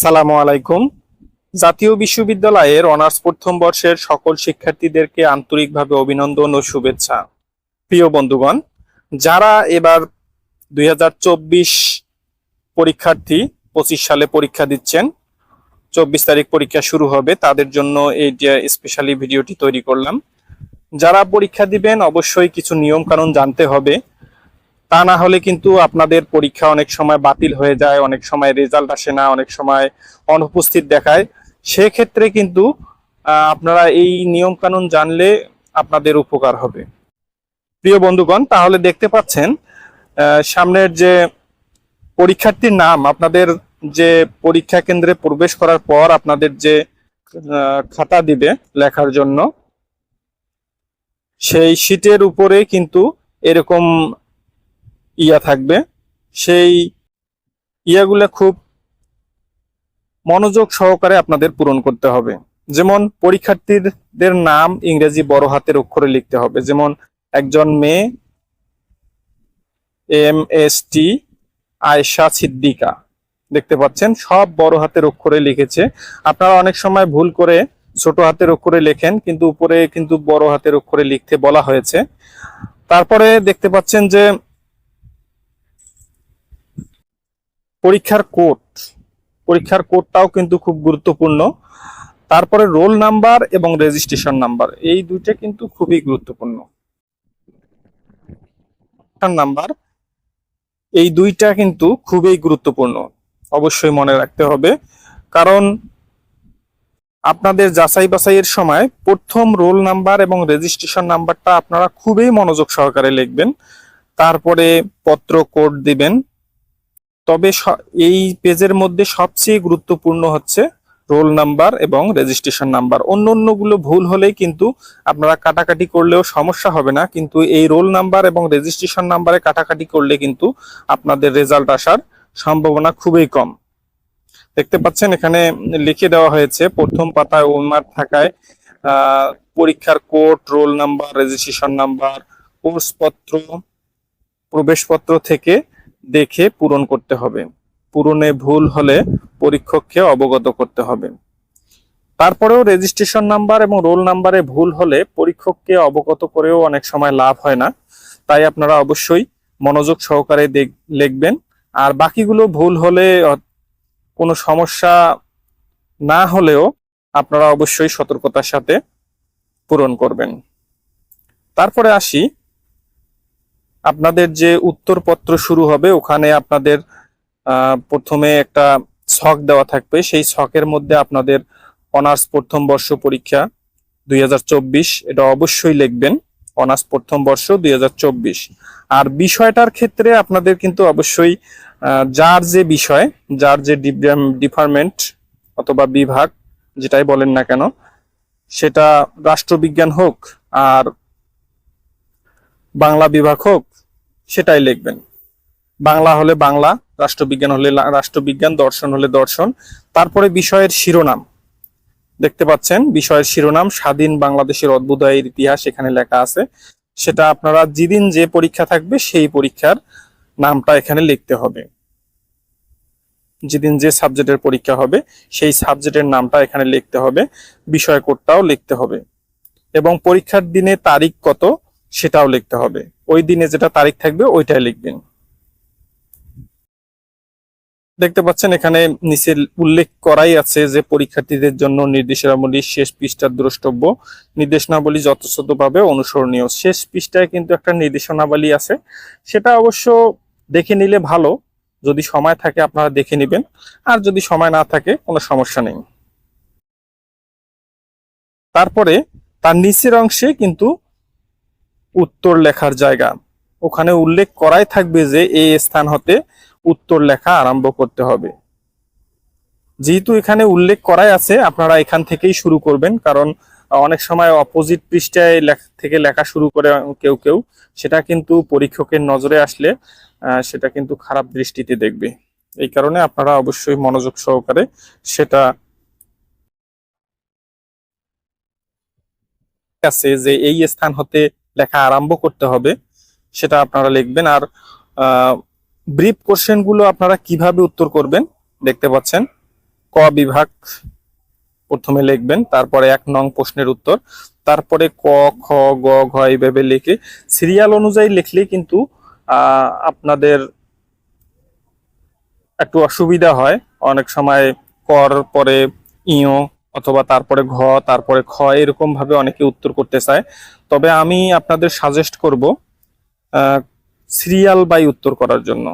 আসসালামু আলাইকুম। জাতীয় বিশ্ববিদ্যালয়ের অনার্স প্রথম বর্ষের সকল শিক্ষার্থীদেরকে আন্তরিকভাবে অভিনন্দন ও শুভেচ্ছা। প্রিয় বন্ধুগণ, যারা এবার দুই হাজার চব্বিশ পরীক্ষার্থী পঁচিশ সালে পরীক্ষা দিচ্ছেন, চব্বিশ তারিখ পরীক্ষা শুরু হবে, তাদের জন্য এই স্পেশালি ভিডিওটি তৈরি করলাম। যারা পরীক্ষা দিবেন, অবশ্যই কিছু নিয়ম কানুন জানতে হবে। তা না হলে কিন্তু আপনাদের পরীক্ষা অনেক সময় বাতিল হয়ে যায়, অনেক সময় রেজাল্ট আসে না, অনেক সময় অনুপস্থিত দেখায়। সেক্ষেত্রে কিন্তু আপনারা এই নিয়ম কানুন জানলে আপনাদের উপকার হবে। প্রিয় বন্ধুগণ, তাহলে দেখতে পাচ্ছেন সামনের যে পরীক্ষার্থীর নাম, আপনাদের যে পরীক্ষা কেন্দ্রে প্রবেশ করার পর আপনাদের যে খাতা দিবে লেখার জন্য, সেই শীটের উপরে কিন্তু এরকম ইয়া থাকবে। সেই ইয়াগুলো খুব মনোযোগ সহকারে আপনাদের পূরণ করতে হবে। যেমন পরীক্ষার্থীদের নাম ইংরেজি বড় হাতের অক্ষরে লিখতে হবে। যেমন একজন মেয়ে, M S T, Ayesha Siddiqa. দেখতে পাচ্ছেন, সব বড় হাতের অক্ষরে লিখেছে। আপনারা অনেক সময় ভুল করে ছোট হাতের অক্ষরে লেখেন, কিন্তু উপরে কিন্তু বড় হাতের অক্ষরে লিখতে বলা হয়েছে। তারপরে দেখতে পাচ্ছেন যে পরীক্ষার কোড, পরীক্ষার কোডটাও কিন্তু খুব গুরুত্বপূর্ণ। তারপরে রোল নাম্বার এবং রেজিস্ট্রেশন নাম্বার, এই দুইটা কিন্তু খুবই গুরুত্বপূর্ণ। নাম্বার, এই দুইটা কিন্তু খুবই গুরুত্বপূর্ণ, অবশ্যই মনে রাখতে হবে। কারণ আপনাদের যাচাই বাছাইয়ের সময় প্রথম রোল নাম্বার এবং রেজিস্ট্রেশন নাম্বারটা আপনারা খুবই মনোযোগ সহকারে লিখবেন। তারপরে পত্র কোড দিবেন। তবে এই পেজের মধ্যে সবচেয়ে গুরুত্বপূর্ণ হচ্ছে রোল নাম্বার এবং রেজিস্ট্রেশন নাম্বার। অন্য অন্যগুলো ভুল হলেই কিন্তু আপনারা কাটাকাটি করলেও সমস্যা হবে না, কিন্তু এই রোল নাম্বার এবং রেজিস্ট্রেশন নাম্বারে কাটাকাটি করলে কিন্তু আপনাদের রেজাল্ট আসার সম্ভাবনা খুবই কম। দেখতে পাচ্ছেন এখানে লিখে দেওয়া হয়েছে, প্রথম পাতায় ওমার থাকায় পরীক্ষার code, roll number, registration number, কোর্সপত্র, প্রবেশপত্র থেকে দেখে পূরণ করতে হবে। পূরণে ভুল হলে পরীক্ষককে অবগত করতে হবে। তারপরেও রেজিস্ট্রেশন নাম্বার এবং রোল নাম্বারে ভুল হলে পরীক্ষককে অবগত করেও অনেক সময় লাভ হয় না। তাই আপনারা অবশ্যই মনোযোগ সহকারে লিখবেন। আর বাকিগুলো ভুল হলে কোনো সমস্যা না হলেও আপনারা অবশ্যই সতর্কতার সাথে পূরণ করবেন। তারপরে আসি আপনাদের যে উত্তরপত্র শুরু হবে, ওখানে আপনাদের প্রথমে একটা ছক দেওয়া থাকবে। সেই ছকের মধ্যে আপনাদের অনার্স প্রথম বর্ষ পরীক্ষা দুই হাজার চব্বিশ, এটা অবশ্যই লিখবেন। অনার্স প্রথম বর্ষ দুই হাজার চব্বিশ। আর বিষয়টার ক্ষেত্রে আপনাদের কিন্তু অবশ্যই যার যে বিষয়, যার যে ডিপার্টমেন্ট অথবা বিভাগ, যেটাই বলেন না কেন, সেটা রাষ্ট্রবিজ্ঞান হোক আর বাংলা বিভাগ হোক সেটাই লিখবেন। বাংলা হলে বাংলা, রাষ্ট্রবিজ্ঞান হলে রাষ্ট্রবিজ্ঞান, দর্শন হলে দর্শন। তারপরে বিষয়ের শিরোনাম। দেখতে পাচ্ছেন, বিষয়ের শিরোনাম, স্বাধীন বাংলাদেশের অদ্ভুতায়ের ইতিহাস এখানে লেখা আছে। সেটা আপনারা যেদিন যে পরীক্ষা থাকবে, সেই পরীক্ষার নামটা এখানে লিখতে হবে। যেদিন যে সাবজেক্টের পরীক্ষা হবে, সেই সাবজেক্টের নামটা এখানে লিখতে হবে বিষয় কোডটাও লিখতে হবে। এবং পরীক্ষার দিনে তারিখ কত, সেটাও লিখতে হবে। ওই দিনে যেটা তারিখ থাকবে, ওইটাই লিখবেন। দেখতে পাচ্ছেন এখানে নিচে উল্লেখ করাই আছে যে পরীক্ষার্থীদের জন্য নির্দেশনাবলী শেষ পৃষ্ঠার দ্রষ্টব্য। নির্দেশনাবলী যথাযথভাবে অনুসরণীয়। শেষ পৃষ্ঠায় কিন্তু একটা নির্দেশনাবলী আছে। সেটা অবশ্য দেখে নিলে ভালো। যদি সময় থাকে আপনারা দেখে নেবেন। আর যদি সময় না থাকে, কোনো সমস্যা নেই। তারপরে তার নিচের অংশে কিন্তু উত্তর লেখার জায়গা। ওখানে উল্লেখ করাই থাকবে যে এই স্থান হতে উত্তর লেখা আরম্ভ করতে হবে। যেহেতু এখানে উল্লেখ করাই আছে, আপনারা এখান থেকেই শুরু করবেন, কারণ অনেক সময় অপোজিট পৃষ্ঠায় থেকে লেখা শুরু করে কেউ কেউ, সেটা কিন্তু পরীক্ষকের নজরে আসলে সেটা কিন্তু খারাপ দৃষ্টিতে দেখবে। এই কারণে আপনারা অবশ্যই মনোযোগ সহকারে সেটা আছে যে এই স্থান হতে লেখা আরম্ভ করতে হবে, সেটা আপনারা লিখবেন। আর ব্রিফ কোশ্চেনগুলো আপনারা কীভাবে উত্তর করবেন দেখতে পাচ্ছেন। ক বিভাগ প্রথমে লিখবেন, তারপরে এক নং প্রশ্নের উত্তর, তারপরে ক, খ, গ, ঘ এইভাবে লিখে সিরিয়াল অনুযায়ী লিখলে কিন্তু আপনাদের একটু অসুবিধা হয়। অনেক সময় কর পরে ইও অথবা তারপরে ঘ, তারপরে খ এরকম ভাবে অনেকে উত্তর করতে চায়। তবে আমি আপনাদের সাজেস্ট করব সিরিয়াল বাই উত্তর করার জন্য।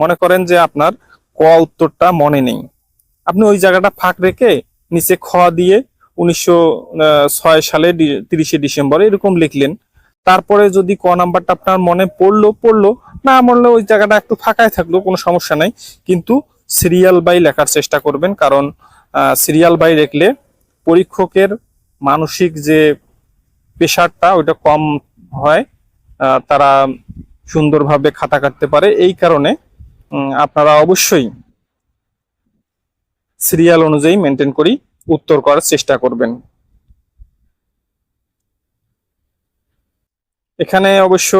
মনে করেন যে আপনার ক উত্তরটা মনে নেই। আপনি ওই জায়গাটা ফাঁক রেখে নিচে খ দিয়ে উনিশশো ছয় সালে তিরিশে ডিসেম্বর এরকম লিখলেন। তারপরে যদি ক নাম্বারটা আপনার মনে পড়ল পড়ল, না মরলে ওই জায়গাটা একটু ফাঁকায় থাকল, কোনো সমস্যা নাই। কিন্তু সিরিয়াল বাই লেখার চেষ্টা করবেন, কারণ সিরিয়াল বাই লিখলে পরীক্ষকের মানসিক যে প্রেশারটা ওইটা কম হয় তারা সুন্দরভাবে খাতা কাটতে পারে। এই কারণে আপনারা অবশ্যই সিরিয়াল অনুযায়ী মেনটেন করি, উত্তর করার চেষ্টা করবেন। এখানে অবশ্য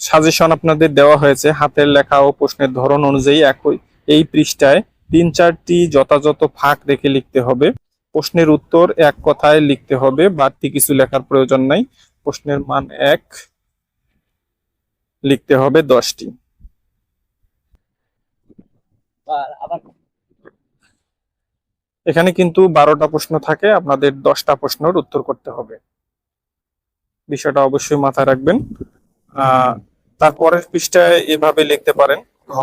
সাজেশন আপনাদের দেওয়া হয়েছে, হাতের লেখা ও প্রশ্নের ধরন অনুযায়ী একই, এই পৃষ্ঠায় তিন চারটি যথাযথ ফাঁক রেখে লিখতে হবে। প্রশ্নের উত্তর এক কথায় লিখতে হবে। বাড়তি কিছু লেখার প্রয়োজন নাই। প্রশ্নের মান এক। লিখতে হবে দশটি। এখানে কিন্তু বারোটা প্রশ্ন থাকে। আপনাদের দশটা প্রশ্নের উত্তর করতে হবে। বিষয়টা অবশ্যই মাথায় রাখবেন। আহ তারপরের পৃষ্ঠায় এভাবে লিখতে পারেন। ঘ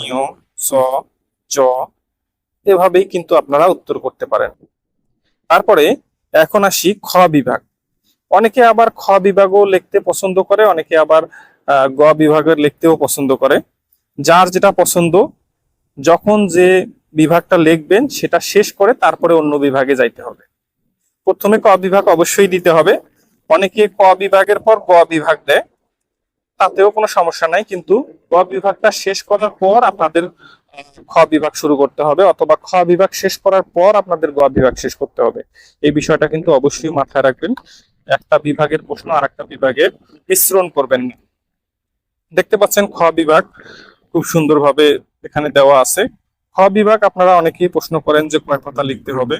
ইয় চ চ। এভাবেই কিন্তু আপনারা উত্তর করতে পারেন। তারপরে এখন আসি খ বিভাগ। অনেকে আবার খ বিভাগও লিখতে পছন্দ করে, অনেকে আবার গ বিভাগের লিখতেও পছন্দ করে। যার যেটা পছন্দ, যখন যে বিভাগটা লিখবেন সেটা শেষ করে তারপরে অন্য বিভাগে যাইতে হবে। প্রথমে ক বিভাগ অবশ্যই দিতে হবে। অনেকে ক বিভাগের পর গ বিভাগ দেয়, তাতেও কোনো সমস্যা নাই, কিন্তু গ বিভাগটা শেষ করার পর আপনাদের খ বিভাগ শুরু করতে হবে অথবা খ বিভাগ শেষ করার পর আপনাদের গ বিভাগ শেষ করতে হবে। এই বিষয়টা কিন্তু অবশ্যই মাথায় রাখবেন। একটা বিভাগের প্রশ্ন আর একটা বিভাগের মিশ্রণ করবেন। না দেখতে পাচ্ছেন খ বিভাগ খুব সুন্দরভাবে এখানে দেওয়া আছে। খ বিভাগ আপনারা অনেকেই প্রশ্ন করেন যে কয় কথা লিখতে হবে।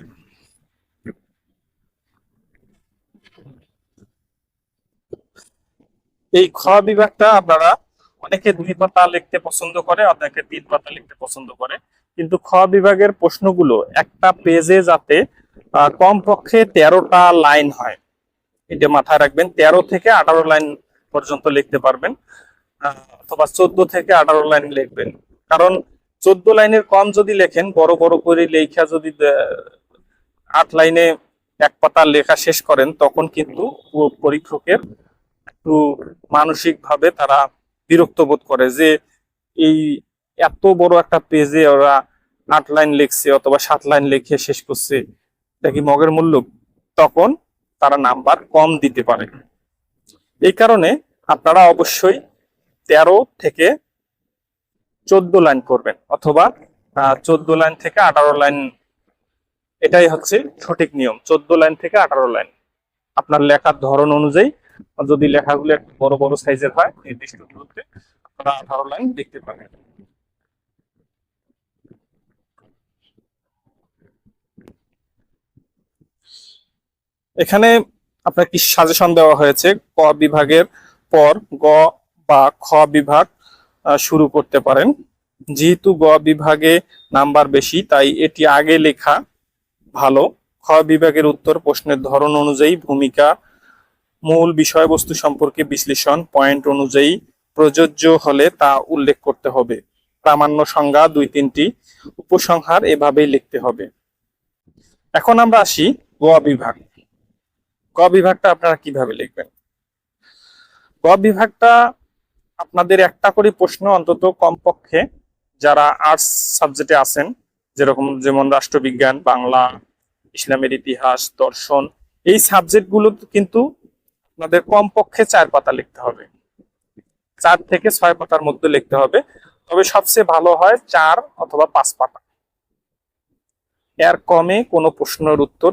এই খ বিভাগটা আপনারা অনেকে দুই পাতা লিখতে পছন্দ করে অনেকে তিন পাতা লিখতে পছন্দ করে। কিন্তু খ বিভাগের প্রশ্নগুলো একটা পেজে যাতে কমপক্ষে তেরোটা লাইন হয়। এটা মাথায় রাখবেন, তেরো থেকে আঠারো লাইন পর্যন্ত লিখতে পারবেন অথবা চোদ্দ থেকে আঠারো লাইন লিখবেন। কারণ চোদ্দ লাইনের কম যদি লেখেন, বড় বড় করে লেখা যদি আট লাইনে এক পাতা লেখা শেষ করেন, তখন কিন্তু পরীক্ষকের একটু মানসিকভাবে তারা বিরক্ত বোধ করে যে এই এত বড় একটা পেজে ওরা আট লাইন লিখছে অথবা সাত লাইন লিখে শেষ করছে, এটা কি মগের মূল্য? তখন তারা নাম্বার কম দিতে পারে। এই কারণে আপনারা অবশ্যই তেরো থেকে চোদ্দ লাইন করবেন অথবা চোদ্দ লাইন থেকে আঠারো লাইন এটাই হচ্ছে সঠিক নিয়ম, চোদ্দ লাইন থেকে আঠারো লাইন আপনার লেখার ধরন অনুযায়ী যদি লেখাগুলো একটু বড় বড় সাইজের হয় নির্দিষ্ট দূরত্বে আপনারা আঠারো লাইন লিখতে পারেন এখানে আপনার কি সাজেশন দেওয়া হয়েছে, ক বিভাগের পর গ বা খ বিভাগ শুরু করতে পারেন। যেহেতু গ বিভাগে নাম্বার বেশি, তাই এটি আগে লেখা ভালো। খ বিভাগের উত্তর প্রশ্নের ধরন অনুযায়ী ভূমিকা মূল বিষয়বস্তু সম্পর্কে বিশ্লেষণ পয়েন্ট অনুযায়ী প্রযোজ্য হলে তা উল্লেখ করতে হবে। প্রামাণ্য সংজ্ঞা দুই তিনটি, উপসংহার এভাবেই লিখতে হবে। এখন আমরা আসি গ বিভাগ। গ বিভাগটা আপনারা কীভাবে লিখবেন? গ বিভাগটা আপনাদের একটা করে প্রশ্ন অন্তত কমপক্ষে যারা আর্টস সাবজেক্টে আছেন, যেরকম যেমন রাষ্ট্রবিজ্ঞান, বাংলা, ইসলামের ইতিহাস, দর্শন, এই সাবজেক্টগুলো কিন্তু আপনাদের কমপক্ষে চার পাতা লিখতে হবে। চার থেকে ছয় পাতার মধ্যে লিখতে হবে। তবে সবচেয়ে ভালো হয় চার অথবা পাঁচ পাতা। এর কমে কোনো প্রশ্নের উত্তর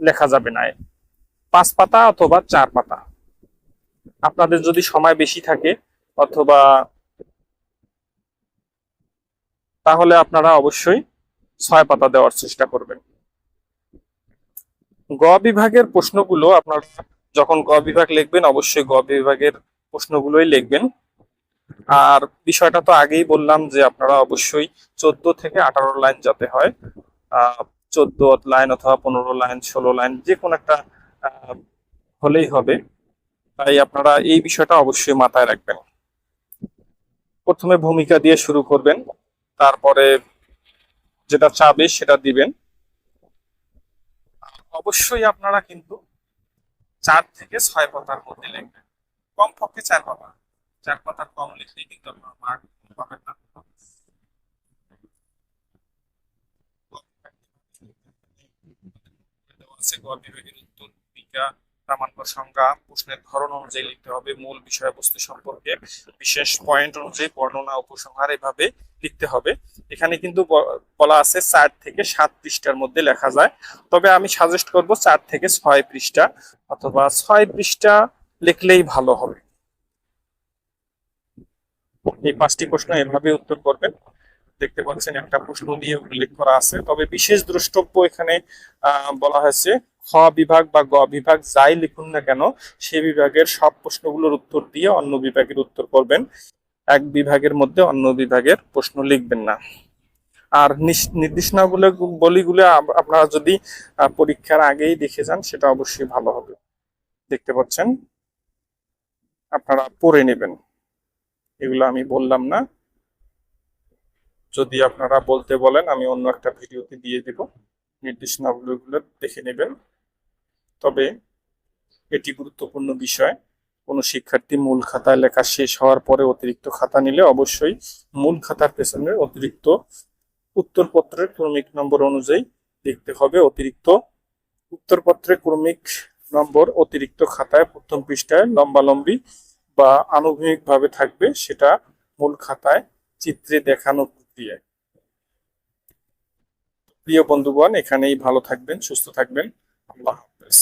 লেখা যাবে না। পাঁচ পাতা অথবা চার পাতা। আপনাদের যদি সময় বেশি থাকে অথবা তাহলে আপনারা অবশ্যই ছয় পাতা দেওয়ার চেষ্টা করবেন। গ বিভাগের প্রশ্নগুলো আপনারা যখন গ বিভাগ লিখবেন, অবশ্যই গ বিভাগের প্রশ্নগুলোই লিখবেন। আর বিষয়টা তো আগেই বললাম যে আপনারা অবশ্যই চোদ্দ থেকে আঠারো লাইন যাতে হয় চোদ্দ লাইন অথবা পনেরো লাইন, ষোলো লাইন, যে কোনো একটা হলেই হবে। তাই আপনারা এই বিষয়টা অবশ্যই মাথায় রাখবেন। প্রথমে ভূমিকা দিয়ে শুরু করবেন, তারপরে যেটা চাবে সেটা দিবেন। অবশ্যই আপনারা কিন্তু চার থেকে ছয় পাতার মধ্যে লিখবেন। কমপক্ষে চার পাতা। চার পাতার কম লিখলেই কিন্তু আপনার মার্ক পাবেন না। ধরন অনুযায়ী লিখতে হবে, মূল বিষয়বস্তু সম্পর্কে, বিশেষ পয়েন্ট অনুযায়ী বর্ণনা, উপসংহার এভাবে লিখতে হবে। এখানে কিন্তু বলা আছে চার থেকে সাত পৃষ্ঠার মধ্যে লেখা যায়। তবে আমি সাজেস্ট করব চার থেকে ছয় পৃষ্ঠা অথবা ছয় পৃষ্ঠা লিখলেই ভালো হবে। এই পাঁচটি প্রশ্ন এভাবে উত্তর করবেন। দেখতে পাচ্ছেন একটা প্রশ্ন দিয়ে উল্লেখ করা আছে। তবে বিশেষ দ্রষ্টব্য এখানে বলা হয়েছে, খ বিভাগ বা গ বিভাগ যাই লিখুন না কেন, সে বিভাগের সব প্রশ্নগুলোর উত্তর দিয়ে অন্য বিভাগের উত্তর করবেন। এক বিভাগের মধ্যে অন্য বিভাগের প্রশ্ন লিখবেন না। আর নির্দেশনাগুলো, বলিগুলো আপনারা যদি পরীক্ষার আগেই দেখে যান, সেটা অবশ্যই ভালো হবে। দেখতে পাচ্ছেন? আপনারা পড়ে নেবেন। এগুলো আমি বললাম না। যদি আপনারা বলতে বলেন, আমি অন্য একটা ভিডিওতে দিয়ে দিব। নির্দেশনাগুলো দেখে নেবেন। তবে এটি গুরুত্বপূর্ণ বিষয়। কোনো শিক্ষার্থী মূল খাতায় লেখা শেষ হওয়ার পরে অতিরিক্ত খাতা নিলে অবশ্যই মূল খাতার পেছনে অতিরিক্ত উত্তরপত্রের ক্রমিক নম্বর অনুযায়ী দেখতে হবে। অতিরিক্ত উত্তরপত্রের ক্রমিক নম্বর অতিরিক্ত খাতায় প্রথম পৃষ্ঠায় লম্বালম্বি বা আনুভূমিক ভাবে থাকবে, সেটা মূল খাতায় চিত্রে দেখানো প্রক্রিয়ায়। প্রিয় বন্ধুগণ, এখানেই ভালো থাকবেন, সুস্থ থাকবেন। আল্লাহ হাফেজ।